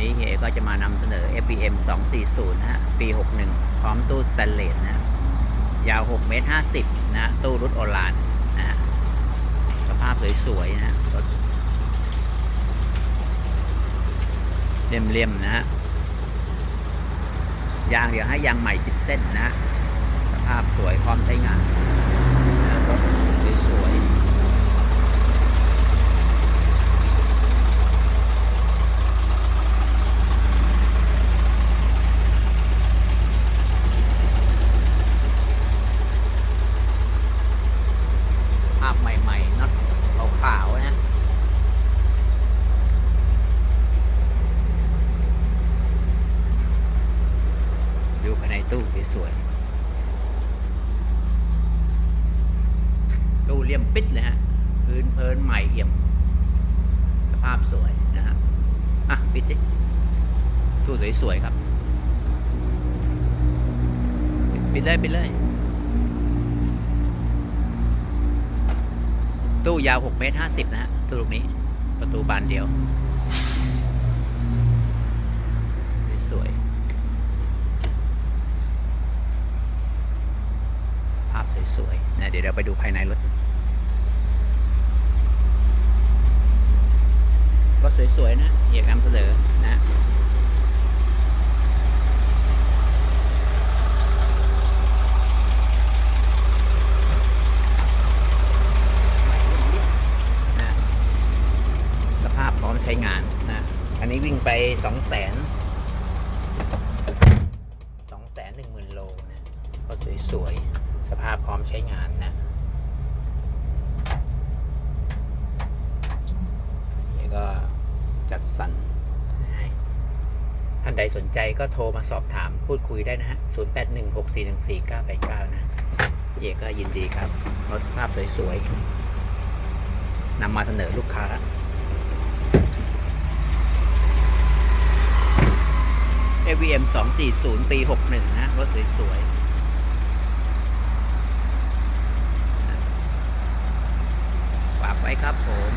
นี้เฮียก็จะมานำเสนอ FBM 240 นะฮะ ปี 61 พร้อมตู้สแตนเลสนะฮะยาว 6 เมตร 50นะฮะตู้รุดโอลานนะฮะสภาพสวยๆ นะฮะรถเลี่ยมๆ นะฮะ ยางเดี๋ยวให้ยางใหม่ 10 เส้นนะฮะ สภาพสวยพร้อมใช้งานนะรถสวยๆ สภาพใหม่ๆน็อตขาวๆนะ ดูภายใน ตู้สวยๆตู้เลี่ยมปิดเลยฮะ พื้นเพลินใหม่เอี่ยม สภาพสวยนะฮะ อะ ปิดดิ ตู้สวยๆครับ ปิดเลยปิดเลย ตู้ยาว 6 เมตร 50 นะฮะ ตู้ลูกนี้ ประตูบานเดียว สวยนะเดี๋ยวเราไปดูภายในรถก็สวยๆนะเอกนำเสนอนะนะสภาพพร้อมใช้งานนะ อันนี้วิ่งไป2 0 0 0 0 0 2 1 0 0 0 0โลนะก็สวยๆ สภาพพร้อมใช้งานนะนี่ก็จัดสรรท่านใดสนใจก็โทรมาสอบถามพูดคุยได้นะฮะ 0816414989 นะเอกก็ยินดีครับรถสภาพสวยๆนำมาเสนอลูกค้า AVM 240 ปี 61 นะ รถสวยๆฝากไว้ ครับผม